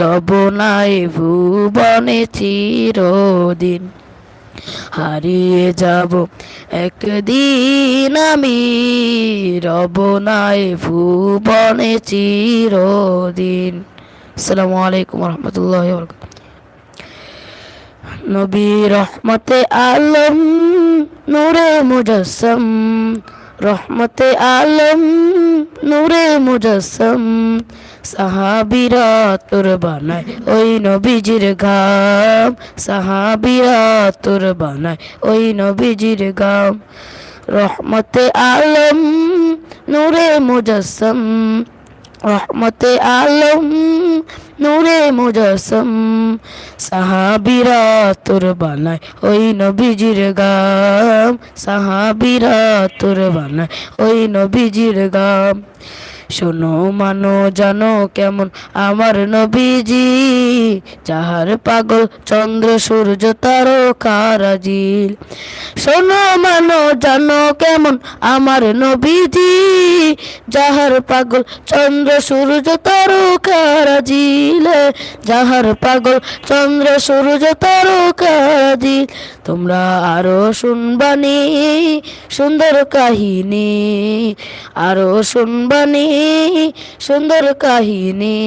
রব নাই ভুবনে চিরদিন। হারিয়ে যাব একদিন আমি, রব নাই ভুবনে চিরদিন। আসসালামু আলাইকুম রহমতুল্লাহ নবী রহমতে আলম, নূরে মুজসম। রহমতে আলম, নূরে মুজসম। সাহাবিরা তোর বানায়, ওই নবীজির গাম। সাহাবিরা তোর বানায়, ওই নবীজির গাম। রহমতে আলম, নূরে মুজসম। রহমতে আলম, নূরে মুজসম। সাহাবিরা তোর বানায়, ওই নবীজির গাম। সাহাবিরা তোর বানায়, ওই নবীজির গাম। শোনো মানো, জানো কেমন আমার নবীজি। যাহার পাগল চন্দ্র, সূর্য তারকারাজিল শোনো মানো, জানো কেমন আমার নবীজি। যাহার পাগল চন্দ্র, সূর্য তারকারাজিল যাহার পাগল চন্দ্র, সূর্য তারকারাজিল তোমরা আরও শুনবানি, সুন্দর কাহিনী। আরও শুনবানি সুন্দর কাহিনী।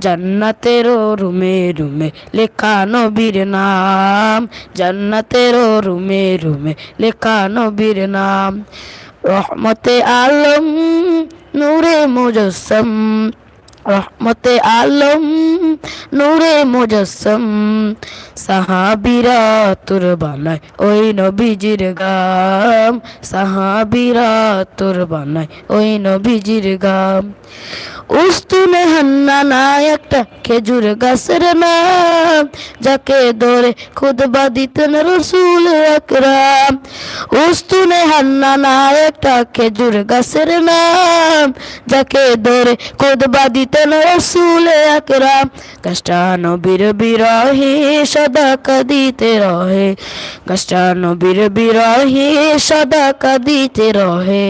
জান্নাতেরও রুমে রুমে লেখা নবীর নাম। জান্নাতেরও রুমে রুমে লেখা নবীর নাম। রহমতে আলম, নূরে মুজসম। রহমতে আলম, নূরে মুজসম, সাহাবিরা তোর বানায় ওই নবীজির গাম, সাহাবিরা তোর বানায় ওই নবীজির গাম। উস্তুনে হান্নানা একটা খেজুর গাছের নাম, যাকে ধরে খুদবা দিতেন রসুল আকরাম। উস্তুনে হান্নানা একটা খেজুর গাছের নাম, যাকে ধরে খুদবা দিতেন রসুল আকরাম। কষ্টা নবীর বিরহে সদা কাঁদিতে রহে কষ্টা নবীর বিরহে সদা কাঁদিতে রহে।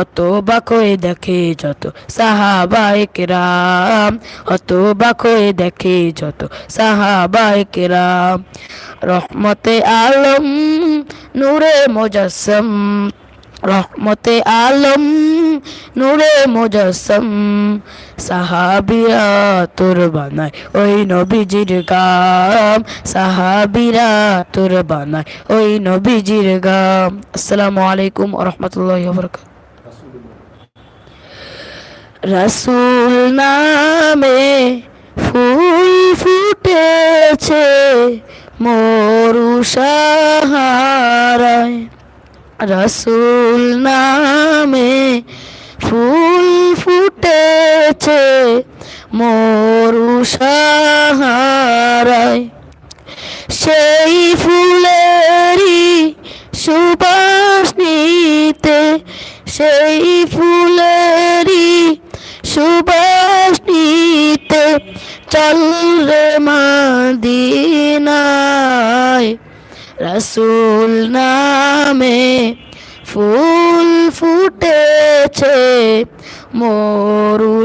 অত বাকয়ে দেখে যত সাহাবায়ে রাম অত বাকয়ে দেখে যত সাহাবায়ে রাম রহমতে আলম নূরে মুজাসম, রহমতে আলম নূরে মুজাসম। সাহাবিরা তোর বানায় ওই নবীজির গাম, সাহাবিরা তোর বানায় ওই নবীজির গাম। আসসালামু আলাইকুম রহমতুল্লাহ বরকাত রসুল নামে ফুল ফুটেছে মরু সাহারায় রসুল নামে ফুল ফুটেছে মরু সাহারায় সেই ফুলেরই সুবাস নিতে সেই ফুলেরই সুবাস চল রে মাদিনায়। রসুল নামে ফুল ফুটেছে মরু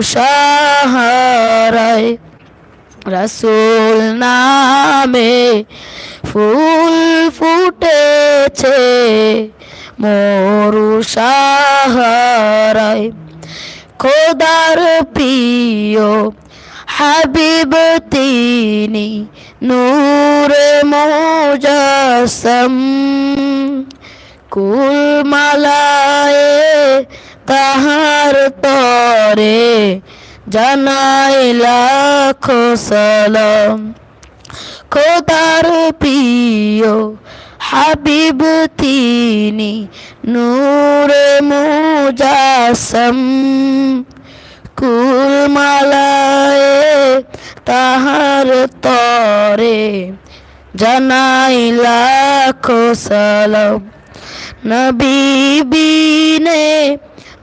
রসুল নামে ফুল ফুটেছে মরু সাহারায় খোদার প্রিয় হাবিব তিনি নূর মোজাসম। কুলমালায় তাহার তরে জানাই লাখো সালাম। খোদার প্রিয় হাবিব তিনি নূরে মুজাসম। কুলমালায় তাহার তরে জানাই লাখো সালাম। নবী বিনে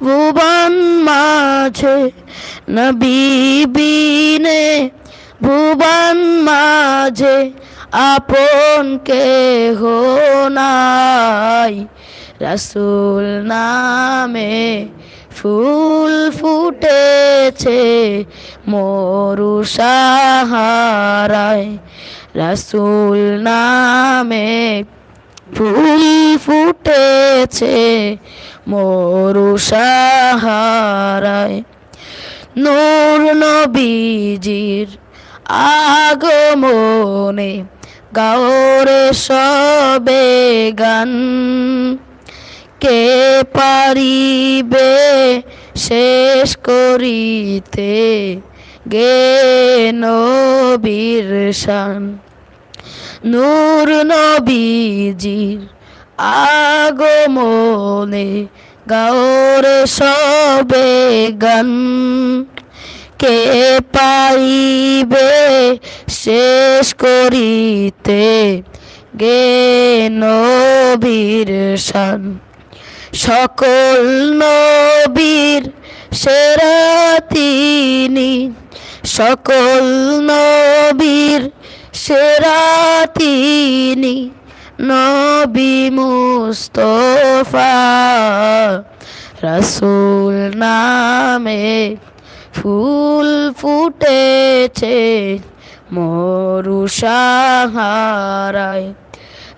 ভুবন মাঝে, নবী বিনে ভুবন মাঝে আপন হো নাই। রসুল নামে ফুল ফুটেছে মরু সাহারায়। রসুল নামে ফুল ফুটেছে মরু সাহারায়। নূর নবীজির আগমনে গাওরে সবে গান। কে পারিবে শেষ করিতে? গে নবীর শান। নূর নবীজির আগমনে গাওরে সবে গান। কে পাইবে শেষ করিতে? গে নবীর শান সকল নবীর সেরা তিনি। সকল নবীর সেরা তিনি। নবী মুস্তফা। রসুল নামে ফুল ফুটেছে মরু সাহারায়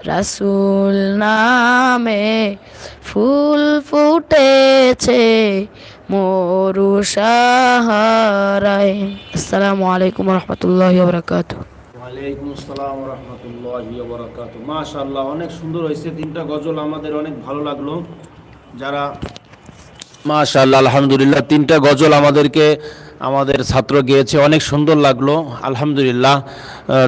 রসুল নামে ফুল ফুটেছে মরু সাহারায় আসসালামু আলাইকুম রহমতুল্লাহ বরকাত। ওয়ালাইকুম আসসালাম রহমতুল্লাহি ওবরাকাত মাশাআল্লাহ, অনেক সুন্দর হয়েছে। তিনটা গজল আমাদের অনেক ভালো লাগল। যারা মাশাআল্লাহ আলহামদুলিল্লাহ তিনটা গজল আমাদেরকে আমাদের ছাত্র গিয়েছে, অনেক সুন্দর লাগল, আলহামদুলিল্লাহ।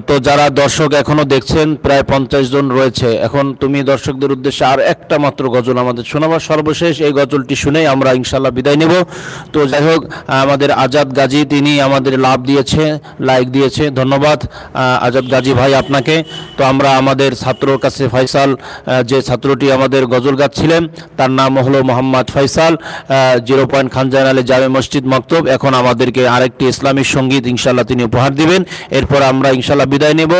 তো যারা দর্শক এখনও দেখছেন, প্রায় পঞ্চাশ জন রয়েছে। এখন তুমি দর্শকদের উদ্দেশ্যে আর একটা মাত্র গজল আমাদের শোনাবার সর্বশেষ এই গজলটি শুনেই আমরা ইনশাল্লাহ বিদায় নেব। তো যাই হোক, আমাদের আজাদ গাজী, তিনি আমাদের লাভ দিয়েছে, লাইক দিয়েছে, ধন্যবাদ। আজাদ গাজী ভাই আপনাকে। তো আমরা আমাদের ছাত্রর কাছে ফয়সাল যে ছাত্রটি আমাদের গজল গাচ্ছিলেন, তার নাম হলো মোহাম্মদ ফয়সাল জিরো পয়েন্ট খানজান আলী জামে মসজিদ মক্তব। এখন আমাদেরকে আরেকটি ইসলামিক সংগীত ইনশাল্লাহ তিনি উপহার দিবেন। এরপর আমরা ইনশাল্লাহ বিদায় নেব।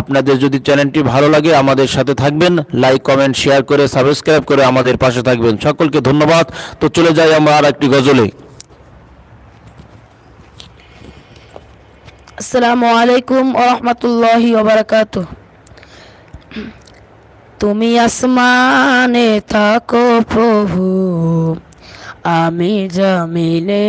আপনাদের যদি চ্যানেলটি ভালো লাগে আমাদের সাথে থাকবেন। লাইক, কমেন্ট, শেয়ার করে, সাবস্ক্রাইব করে আমাদের পাশে থাকবেন। সকলকে ধন্যবাদ। তো চলে যাই আমরা আর একটি গজলে। আসসালামু আলাইকুম ওরহমতুল্লাহি ওবরাকাত তুমি আসমানে থাকো প্রভু, আমি জমিলে।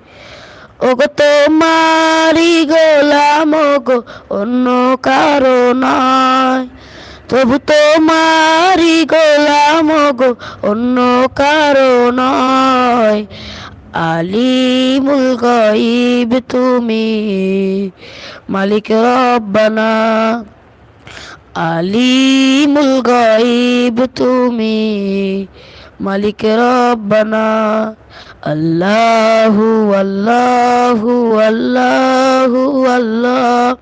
ওগো তোমারি গোলাম গো অন্য কারও নয়। তবু তোমারি গোলাম গো অন্য কারও নয়। আলিমুল গাইব তুমি, মালিক রব্বানা। আলিমুল গাইব তুমি, মালিক রব্বানা। আল্লাহু আল্লাহু আল্লাহু আল্লাহ,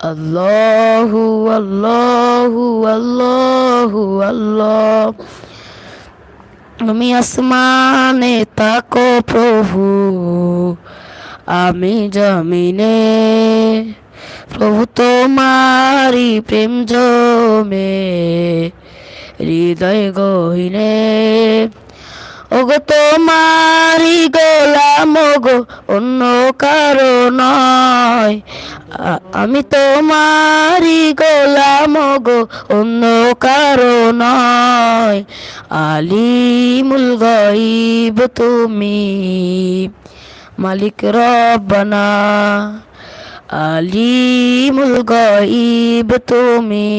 আল্লাহু আল্লাহু আল্লাহু আল্লাহ। তুমি আসমানে তাকো প্রভু, আমি জমিনে। প্রভু তোমারি প্রেম জমে, হৃদয় গহিনে। ওগো তোমারি গোলাম গো অন্য কারও নয়। আমি তোমারি গোলাম গো অন্য কারও নয়। আলিমুল গাইব তুমি, মালিক রব্বানা। আলিমুল গাইব তুমি।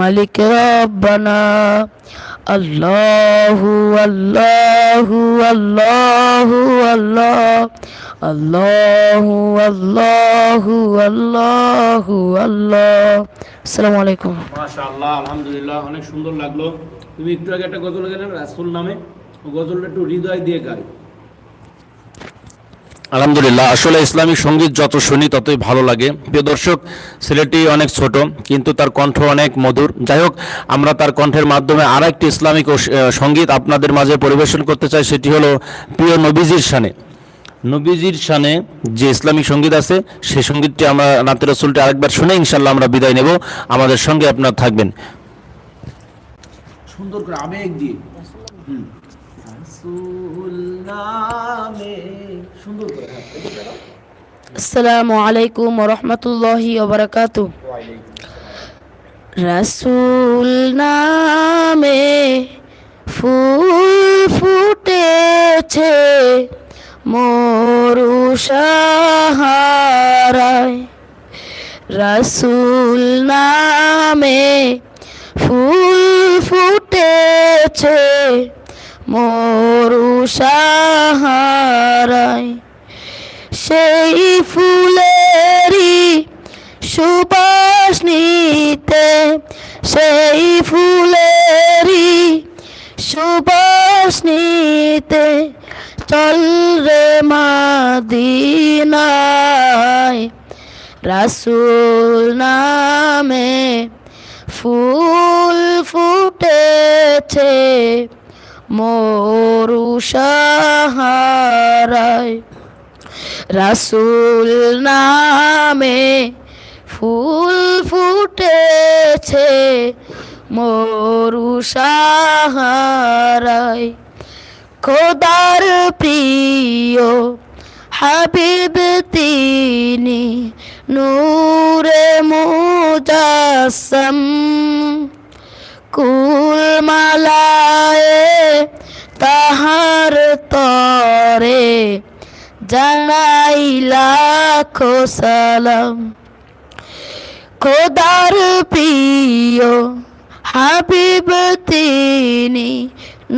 মালিক রব্বানা। আল্লাহু আল্লাহু আল্লাহু আল্লাহ। আল্লাহু আল্লাহু আল্লাহু আল্লাহ। আসসালামু আলাইকুম। মাশাআল্লাহ, আলহামদুলিল্লাহ, অনেক সুন্দর লাগল। তুমি একটু আগে একটা গজল গেলেন রাসূল নামে। গজলটা একটু হৃদয় দিয়ে গাই আলহামদুলিল্লাহ, আসলে ইসলামিক সংগীত যত শুনি ততই ভালো লাগে। প্রিয় দর্শক, ছেলেটি অনেক ছোট, কিন্তু তার কণ্ঠ অনেক মধুর। যাই হোক, আমরা তার কণ্ঠের মাধ্যমে আর একটি ইসলামিক সংগীত আপনাদের মাঝে পরিবেশন করতে চাই, সেটি হলো প্রিয় নবীজির শানে। নবীজির শানে যে ইসলামিক সংগীত আছে সেই সঙ্গীতটি আমরা নাতের রসুলটি আরেকবার শুনে ইনশাল্লাহ আমরা বিদায় নেব। আমাদের সঙ্গে আপনারা থাকবেন। সুন্দর করে আবেগ দিয়ে। করে আসসালামু আলাইকুম রহমতুল্লাহি ওবরাকাতু রাসূল নামে ফুল ফুটেছে মরু সাহারায়। রাসূল নামে ফুল ফুটেছে মরু সাহারায় সেই ফুলেরই সুবাস নিতে, সেই ফুলেরই সুবাস নিতে চল রে মাদিনায়। রাসুল নামে ফুল ফুটেছে। মরু রাসূল নামে ফুল ফুটেছে মরু খোদার প্রিয় হাবিব তিনি নূরে মুজাসম। কুল মালায়ে তাহার তরে জানাই লাখো সালাম। খোদার প্রিয় হাবিব, তিনি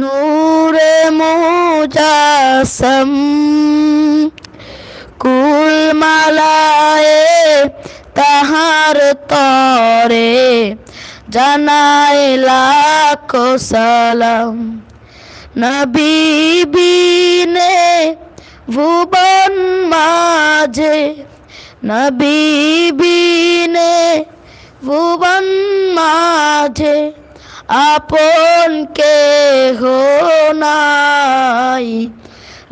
নূরে মুজাসম। কুল মালায়ে তাহার তরে জানাই লাখো সালাম। নবী বিনে ভুবন মাঝে নবী বিনে ভুবন মাঝে, আপন কে হো নাই।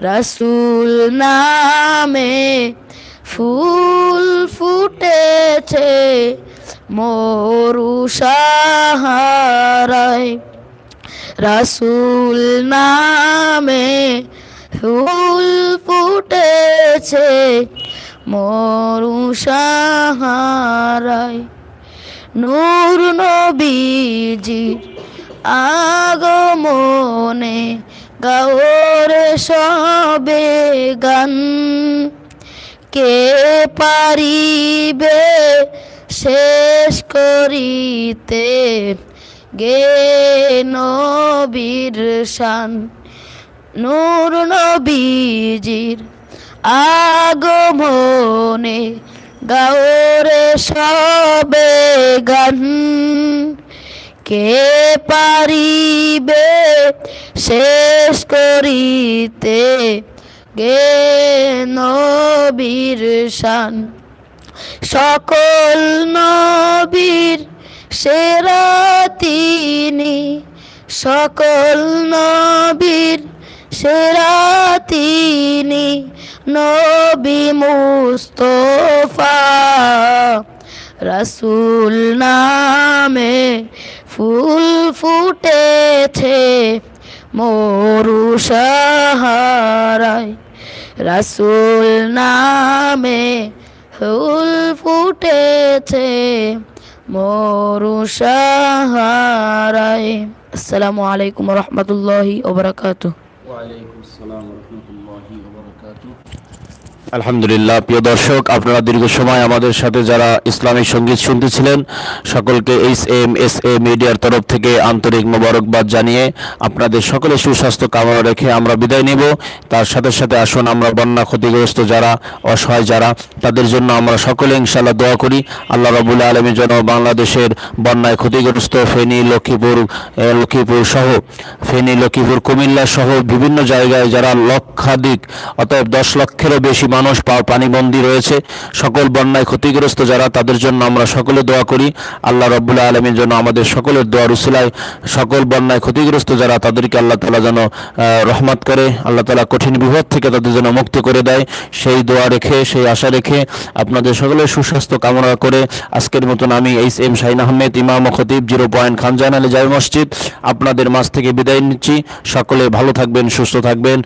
রসুল নামে ফুল ফুটেছে মরু সাহারায় রাসূল নামে ফুল ফুটেছে। মরু সাহারায় নূর নবীজি আগমনে গাওর সবে গান কে পারিবে শেষ করিতে গে নবীর শান। নূর নবীজির আগমনে গাওরে সবে গান। কে পারিবে শেষ করিতে গে নবীর শান? সকল নবীর সেরা তিনি। সকল নবীর সেরা তিনি। নবী মুস্তফা রাসূল নামে ফুল ফুটেছে মরু সাহারায়। রাসূল নামে ফুল ফুটেছে মরু সাহারায় আসসালামু আলাইকুম রহমতুল্লাহি ওবরাকাতু ওয়ালাইকুম আসসালাম রহমতুল্লাহি আলহামদুলিল্লাহ, প্রিয় দর্শক, আপনারা দীর্ঘ সময় আমাদের সাথে যারা ইসলামিক সংগীত শুনতেছিলেন, সকলকে এইচ এম এস এ মিডিয়ার তরফ থেকে আন্তরিক মোবারকবাদ জানিয়ে আপনাদের সকলে সুস্বাস্থ্য কামনা রেখে আমরা বিদায় নিব। তার সাথে সাথে আসুন আমরা বন্যা ক্ষতিগ্রস্ত যারা, অসহায় যারা, তাদের জন্য আমরা সকলে ইনশাল্লাহ দোয়া করি। আল্লাহ রবুল আলমীর জন্য বাংলাদেশের বন্যায় ক্ষতিগ্রস্ত ফেনী, লক্ষ্মীপুর লক্ষ্মীপুর সহ, ফেনী, লক্ষ্মীপুর, কুমিল্লা সহ বিভিন্ন জায়গায় যারা লক্ষাধিক, অতএব দশ লক্ষেরও বেশি মানুষ পানিবন্দী রয়েছে। সকল বন্যায় ক্ষতিগ্রস্ত যারা, তাদের জন্য আমরা সকলে দোয়া করি। আল্লাহ রব্বুল্লাহ আলমীর জন্য আমাদের সকলের দোয়ার উসিলায় সকল বন্যায় ক্ষতিগ্রস্ত যারা, তাদেরকে আল্লাহ তালা যেন রহমত করে, আল্লাহ তালা কঠিন বিপদ থেকে তাদের জন্য মুক্তি করে দেয়। সেই দোয়া রেখে, সেই আশা রেখে আপনাদের সকলের সুস্বাস্থ্য কামনা করে আজকের মতন আমি এইচ এম শাহিন আহমেদ, ইমাম খতিব জিরো পয়েন্ট খানজান আলী জামি মসজিদ আপনাদের মাঝ থেকে বিদায় নিচ্ছি। সকলে ভালো থাকবেন, সুস্থ থাকবেন।